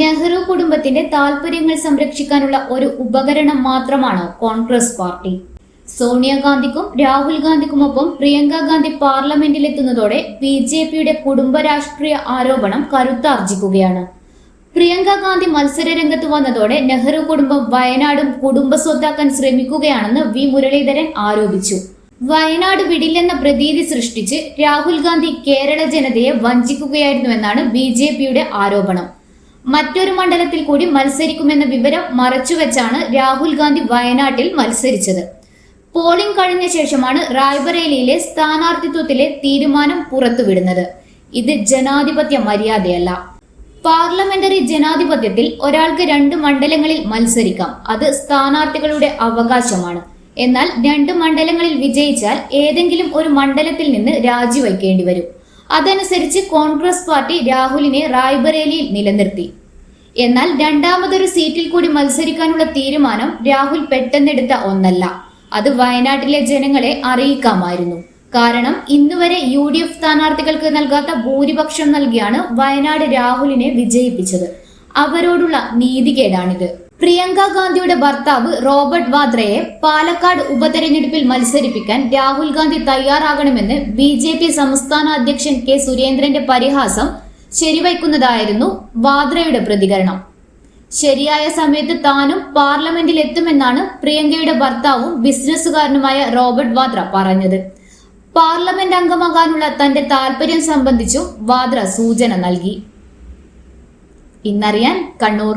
നെഹ്റു കുടുംബത്തിന്റെ താൽപര്യങ്ങൾ സംരക്ഷിക്കാനുള്ള ഒരു ഉപകരണം മാത്രമാണ് കോൺഗ്രസ് പാർട്ടി. സോണിയാഗാന്ധിക്കും രാഹുൽ ഗാന്ധിക്കുമൊപ്പം പ്രിയങ്ക ഗാന്ധി പാർലമെന്റിലെത്തുന്നതോടെ ബി ജെ പിയുടെ കുടുംബ രാഷ്ട്രീയ ആരോപണം കരുത്താർജിക്കുകയാണ്. പ്രിയങ്ക ഗാന്ധി മത്സര രംഗത്ത് വന്നതോടെ നെഹ്റു കുടുംബം വയനാടും കുടുംബ സ്വത്താക്കാൻ ശ്രമിക്കുകയാണെന്ന് വി മുരളീധരൻ ആരോപിച്ചു. വയനാട് വിടില്ലെന്ന പ്രതീതി സൃഷ്ടിച്ച് രാഹുൽ ഗാന്ധി കേരള ജനതയെ വഞ്ചിക്കുകയായിരുന്നുവെന്നാണ് ബി ജെ പിയുടെ ആരോപണം. മറ്റൊരു മണ്ഡലത്തിൽ കൂടി മത്സരിക്കുമെന്ന വിവരം മറച്ചുവെച്ചാണ് രാഹുൽ ഗാന്ധി വയനാട്ടിൽ മത്സരിച്ചത്. പോളിംഗ് കഴിഞ്ഞ ശേഷമാണ് റായ്ബറേലിയിലെ സ്ഥാനാർത്ഥിത്വത്തിലെ തീരുമാനം പുറത്തുവിടുന്നത്. ഇത് ജനാധിപത്യ മര്യാദയല്ല. പാർലമെന്ററി ജനാധിപത്യത്തിൽ ഒരാൾക്ക് രണ്ട് മണ്ഡലങ്ങളിൽ മത്സരിക്കാം. അത് സ്ഥാനാർത്ഥികളുടെ അവകാശമാണ്. എന്നാൽ രണ്ട് മണ്ഡലങ്ങളിൽ വിജയിച്ചാൽ ഏതെങ്കിലും ഒരു മണ്ഡലത്തിൽ നിന്ന് രാജിവയ്ക്കേണ്ടി വരും. അതനുസരിച്ച് കോൺഗ്രസ് പാർട്ടി രാഹുലിനെ റായ്ബറേലിയിൽ നിലനിർത്തി. എന്നാൽ രണ്ടാമതൊരു സീറ്റിൽ കൂടി മത്സരിക്കാനുള്ള തീരുമാനം രാഹുൽ പെട്ടെന്നെടുത്ത ഒന്നല്ല. അത് വയനാട്ടിലെ ജനങ്ങളെ അറിയിക്കാമായിരുന്നു. കാരണം ഇന്നുവരെ യു ഡി എഫ് സ്ഥാനാർത്ഥികൾക്ക് നൽകാത്ത ഭൂരിപക്ഷം നൽകിയാണ് വയനാട് രാഹുലിനെ വിജയിപ്പിച്ചത്. അവരോടുള്ള നീതികേടാണിത്. പ്രിയങ്ക ഗാന്ധിയുടെ ഭർത്താവ് റോബർട്ട് വാദ്രയെ പാലക്കാട് ഉപതെരഞ്ഞെടുപ്പിൽ മത്സരിപ്പിക്കാൻ രാഹുൽ ഗാന്ധി തയ്യാറാകണമെന്ന് ബി ജെ പി സംസ്ഥാന അധ്യക്ഷൻ കെ സുരേന്ദ്രന്റെ പരിഹാസം ശരിവയ്ക്കുന്നതായിരുന്നു വാദ്രയുടെ പ്രതികരണം. ശരിയായ സമയത്ത് താനും പാർലമെന്റിൽ എത്തുമെന്നാണ് പ്രിയങ്കയുടെ ഭർത്താവും ബിസിനസ്സുകാരനുമായ റോബർട്ട് വാദ്ര പറഞ്ഞത്. പാർലമെന്റ് അംഗമാകാനുള്ള തന്റെ താല്പര്യം സംബന്ധിച്ചും വാദ്ര സൂചന നൽകി. ഇന്നറിയാൻ കണ്ണൂർ.